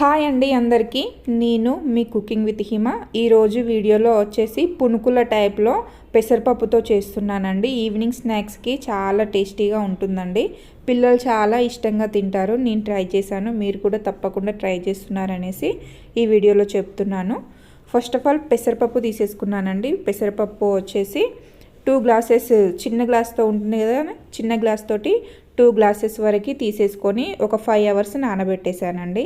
Hi అండి అందరికీ. నేను మీ కుకింగ్ విత్ హిమ. ఈరోజు వీడియోలో వచ్చేసి పునుకుల టైప్లో పెసరపప్పుతో చేస్తున్నానండి. ఈవినింగ్ స్నాక్స్కి చాలా టేస్టీగా ఉంటుందండి. పిల్లలు చాలా ఇష్టంగా తింటారు. నేను ట్రై చేశాను. మీరు కూడా తప్పకుండా ట్రై చేస్తున్నారనేసి ఈ వీడియోలో చెప్తున్నాను. ఫస్ట్ ఆఫ్ ఆల్ పెసరపప్పు తీసేసుకున్నానండి. పెసరపప్పు వచ్చేసి టూ గ్లాసెస్ చిన్న గ్లాస్తో ఉంటుంది కదా చిన్న గ్లాస్ తోటి టూ గ్లాసెస్ వరకు తీసేసుకొని ఒక ఫైవ్ అవర్స్ నానబెట్టేశానండి.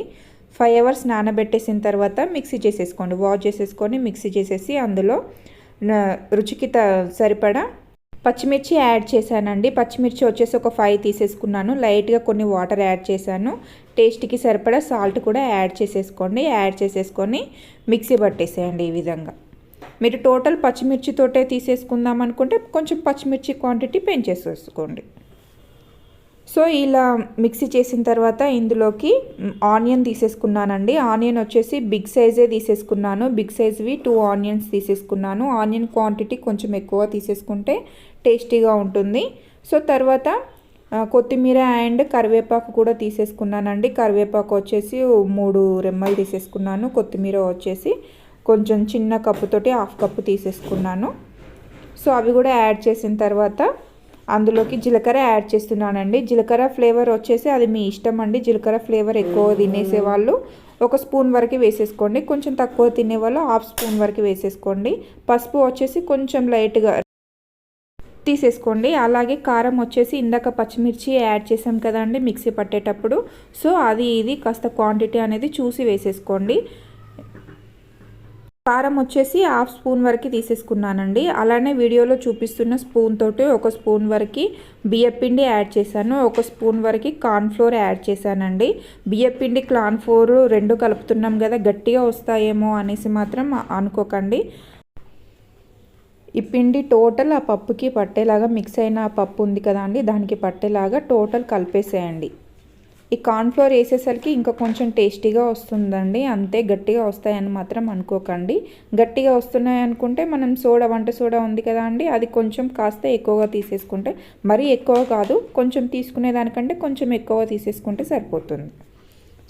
ఫైవ్ అవర్స్ నానబెట్టేసిన తర్వాత మిక్సీ చేసేసుకోండి. వాష్ చేసేసుకొని మిక్సీ చేసేసి అందులో రుచికి త సరిపడా పచ్చిమిర్చి యాడ్ చేశానండి. పచ్చిమిర్చి వచ్చేసి ఒక ఫైవ్ తీసేసుకున్నాను. లైట్గా కొన్ని వాటర్ యాడ్ చేశాను. టేస్ట్కి సరిపడా సాల్ట్ కూడా యాడ్ చేసేసుకోండి. యాడ్ చేసేసుకొని మిక్సీ పట్టేసేయండి ఈ విధంగా. మీరు టోటల్ పచ్చిమిర్చితోటే తీసేసుకుందాం అనుకుంటే కొంచెం పచ్చిమిర్చి క్వాంటిటీ పెంచేసేసుకోండి. సో ఇలా మిక్సీ చేసిన తర్వాత ఇందులోకి ఆనియన్ తీసేసుకున్నానండి. ఆనియన్ వచ్చేసి బిగ్ సైజే తీసేసుకున్నాను. బిగ్ సైజ్వి టూ ఆనియన్స్ తీసేసుకున్నాను. ఆనియన్ క్వాంటిటీ కొంచెం ఎక్కువ తీసేసుకుంటే టేస్టీగా ఉంటుంది. సో తర్వాత కొత్తిమీర అండ్ కరివేపాకు కూడా తీసేసుకున్నానండి. కరివేపాకు వచ్చేసి మూడు రెమ్మలు తీసేసుకున్నాను. కొత్తిమీర వచ్చేసి కొంచెం చిన్న కప్పుతోటి హాఫ్ కప్పు తీసేసుకున్నాను. సో అవి కూడా యాడ్ చేసిన తర్వాత అందులోకి జీలకర్ర యాడ్ చేస్తున్నానండి. జీలకర్ర ఫ్లేవర్ వచ్చేసి అది మీ ఇష్టం అండి. జీలకర్ర ఫ్లేవర్ ఎక్కువ తినేసే వాళ్ళు ఒక స్పూన్ వరకు వేసేసుకోండి. కొంచెం తక్కువ తినే వాళ్ళు హాఫ్ స్పూన్ వరకు వేసేసుకోండి. పసుపు వచ్చేసి కొంచెం లైట్గా తీసేసుకోండి. అలాగే కారం వచ్చేసి ఇందాక పచ్చిమిర్చి యాడ్ చేసాం కదండి మిక్సీ పట్టేటప్పుడు. సో అది ఇది కాస్త క్వాంటిటీ అనేది చూసి వేసేసుకోండి. కారం వచ్చేసి హాఫ్ స్పూన్ వరకు తీసేసుకున్నానండి. అలానే వీడియోలో చూపిస్తున్న స్పూన్ తోటి ఒక స్పూన్ వరకు బియ్యపిండి యాడ్ చేశాను. ఒక స్పూన్ వరకు కార్న్ఫ్లోర్ యాడ్ చేశానండి. బియ్యపిండి ఫ్లోర్ రెండు కలుపుతున్నాం కదా గట్టిగా వస్తాయేమో అనేసి మాత్రం అనుకోకండి. ఈ పిండి టోటల్ ఆ పప్పుకి పట్టేలాగా మిక్స్ అయిన పప్పు ఉంది కదా అండి దానికి పట్టేలాగా టోటల్ కలిపేసేయండి. ఈ కార్న్ఫ్లోర్ వేసేసరికి ఇంకా కొంచెం టేస్టీగా వస్తుందండి. అంతే గట్టిగా వస్తాయని మాత్రం అనుకోకండి. గట్టిగా వస్తున్నాయి అనుకుంటే మనం సోడా వంట సోడా ఉంది కదా అండి అది కొంచెం కాస్త ఎక్కువగా తీసేసుకుంటే మరీ ఎక్కువ కాదు కొంచెం తీసుకునే దానికంటే కొంచెం ఎక్కువ తీసేసుకుంటే సరిపోతుంది.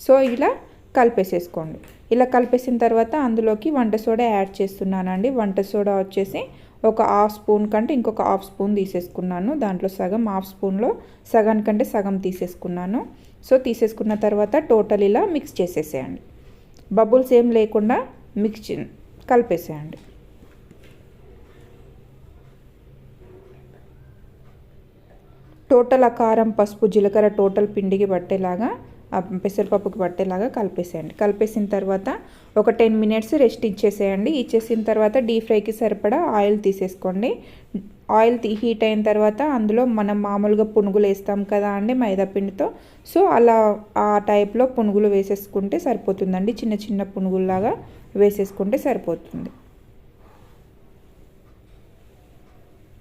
సో ఇలా కలిపేసేసుకోండి. ఇలా కలిపేసిన తర్వాత అందులోకి వంట సోడా యాడ్ చేస్తున్నానండి. వంట సోడా వచ్చేసి ఒక హాఫ్ స్పూన్ కంటే ఇంకొక హాఫ్ స్పూన్ తీసేసుకున్నాను. దాంట్లో సగం హాఫ్ స్పూన్లో సగానికంటే సగం తీసేసుకున్నాను. సో తీసేసుకున్న తర్వాత టోటల్ ఇలా మిక్స్ చేసేసేయండి. బబుల్స్ ఏం లేకుండా మిక్స్ కలిపేసేయండి. టోటల్ ఆ కారం పసుపు జీలకర్ర టోటల్ పిండికి పట్టేలాగా పెసరపప్పుకి పట్టేలాగా కలిపేసేయండి. కలిపేసిన తర్వాత ఒక టెన్ మినిట్స్ రెస్ట్ ఇచ్చేసేయండి. ఇచ్చేసిన తర్వాత డీప్ ఫ్రైకి సరిపడా ఆయిల్ తీసేసుకోండి. ఆయిల్ హీట్ అయిన తర్వాత అందులో మనం మామూలుగా పునుగులు వేస్తాం కదా అండి మైదాపిండితో సో అలా ఆ టైప్లో పునుగులు వేసేసుకుంటే సరిపోతుందండి. చిన్న చిన్న పునుగుల్లాగా వేసేసుకుంటే సరిపోతుంది.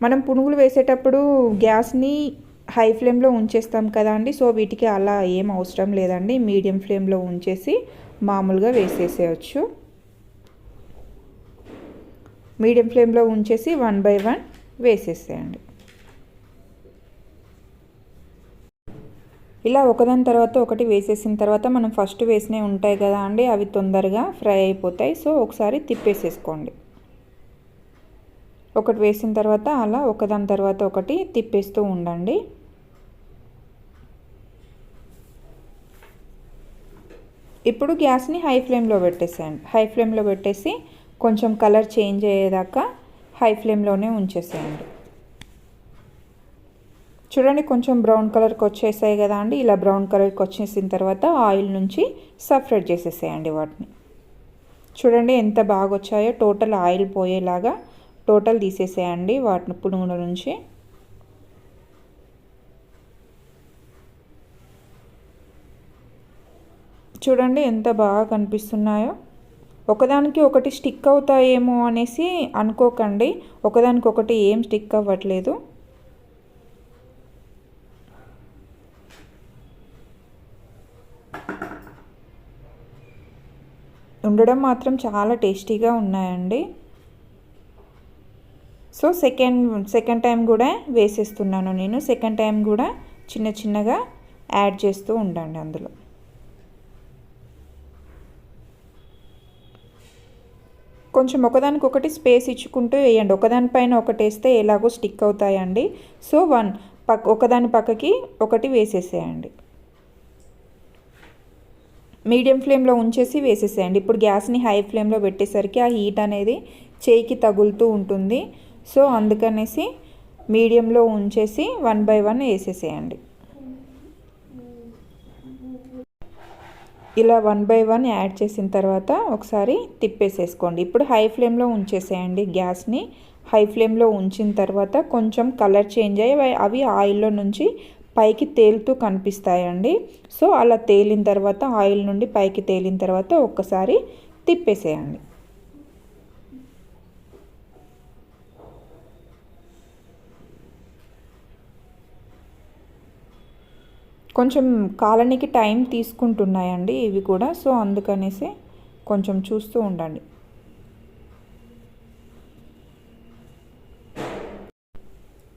మనం పునుగులు వేసేటప్పుడు గ్యాస్ని హై ఫ్లేమ్లో ఉంచేస్తాం కదా అండి. సో వీటికి అలా ఏం అవసరం లేదండి. మీడియం ఫ్లేమ్లో ఉంచేసి మామూలుగా వేసేసేయచ్చు. మీడియం ఫ్లేమ్లో ఉంచేసి వన్ బై వన్ వేసేసేయండి. ఇలా ఒకదాని తర్వాత ఒకటి వేసేసిన తర్వాత మనం ఫస్ట్ వేసినవి ఉంటాయి కదా అండి అవి తొందరగా ఫ్రై అయిపోతాయి. సో ఒకసారి తిప్పేసేసుకోండి. ఒకటి వేసిన తర్వాత అలా ఒకదాని తర్వాత ఒకటి తిప్పేస్తూ ఉండండి. ఇప్పుడు గ్యాస్ని హై ఫ్లేమ్లో పెట్టేసేయండి. హై ఫ్లేమ్లో పెట్టేసి కొంచెం కలర్ చేంజ్ అయ్యేదాకా హై ఫ్లేమ్లోనే ఉంచేసేయండి. చూడండి కొంచెం బ్రౌన్ కలర్కి వచ్చేసాయి కదా అండి. ఇలా బ్రౌన్ కలర్కి వచ్చేసిన తర్వాత ఆయిల్ నుంచి సపరేట్ చేసేసేయండి వాటిని. చూడండి ఎంత బాగా వచ్చాయో టోటల్ ఆయిల్ పోయేలాగా టోటల్ తీసేసేయండి వాటిని పునుగుల నుంచి. చూడండి ఎంత బాగా కనిపిస్తున్నాయో. ఒకదానికి ఒకటి స్టిక్ అవుతాయేమో అనేసి అనుకోకండి. ఒకదానికి ఒకటి ఏం స్టిక్ అవ్వట్లేదు. ఉండడం మాత్రం చాలా టేస్టీగా ఉన్నాయండి. సో సెకండ్ సెకండ్ టైం కూడా వేసేస్తున్నాను నేను. సెకండ్ టైం కూడా చిన్న చిన్నగా యాడ్ చేస్తూ ఉండండి అందులో. కొంచెం ఒకదానికొకటి స్పేస్ ఇచ్చుకుంటూ వేయండి. ఒకదానిపైన ఒకటి వేస్తే ఎలాగో స్టిక్ అవుతాయండి. సో వన్ పక్క ఒకదాని పక్కకి ఒకటి వేసేసేయండి. మీడియం ఫ్లేమ్లో ఉంచేసి వేసేసేయండి. ఇప్పుడు గ్యాస్ని హై ఫ్లేమ్లో పెట్టేసరికి ఆ హీట్ అనేది చేయికి తగులుతూ ఉంటుంది. సో అందుకనేసి మీడియంలో ఉంచేసి వన్ బై వన్ వేసేసేయండి. ఇలా వన్ బై వన్ యాడ్ చేసిన తర్వాత ఒకసారి తిప్పేసేసుకోండి. ఇప్పుడు హై ఫ్లేమ్లో ఉంచేసేయండి గ్యాస్ని. హై ఫ్లేమ్లో ఉంచిన తర్వాత కొంచెం కలర్ చేంజ్ అయ్యి అవి ఆయిల్లో నుంచి పైకి తేలుతూ కనిపిస్తాయండి. సో అలా తేలిన తర్వాత ఆయిల్ నుండి పైకి తేలిన తర్వాత ఒక్కసారి తిప్పేసేయండి. కొంచెం కాలనికి టైం తీసుకుంటున్నాయండి ఇవి కూడా. సో అందుకనేసి కొంచెం చూస్తూ ఉండండి.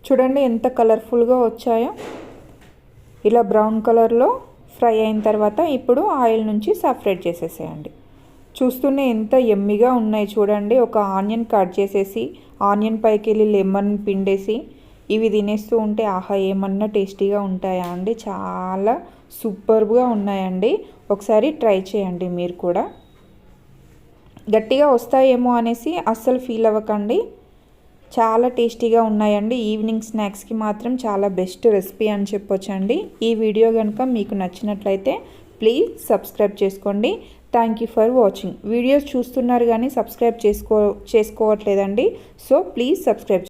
చూడండి ఎంత కలర్ఫుల్గా వచ్చాయో. ఇలా బ్రౌన్ కలర్లో ఫ్రై అయిన తర్వాత ఇప్పుడు ఆయిల్ నుంచి సపరేట్ చేసేసేయండి. చూస్తూనే ఎంత ఎమ్మిగా ఉన్నాయి చూడండి. ఒక ఆనియన్ కట్ చేసేసి ఆనియన్ పైకి వెళ్ళి లెమన్ పిండేసి ఇవి తినేస్తూ ఉంటే ఆహా ఏమన్నా టేస్టీగా ఉంటాయా అండి? చాలా సూపర్గా ఉన్నాయండి. ఒకసారి ట్రై చేయండి మీరు కూడా. గట్టిగా వస్తాయేమో అనేసి అస్సలు ఫీల్ అవ్వకండి. చాలా టేస్టీగా ఉన్నాయండి. ఈవినింగ్ స్నాక్స్కి మాత్రం చాలా బెస్ట్ రెసిపీ అని చెప్పొచ్చండి. ఈ వీడియో కనుక మీకు నచ్చినట్లయితే ప్లీజ్ సబ్స్క్రైబ్ చేసుకోండి. Thank you for watching. Videos చూస్తున్నారు కానీ సబ్స్క్రైబ్ చేసుకో చేసుకోవట్లేదండి. So please subscribe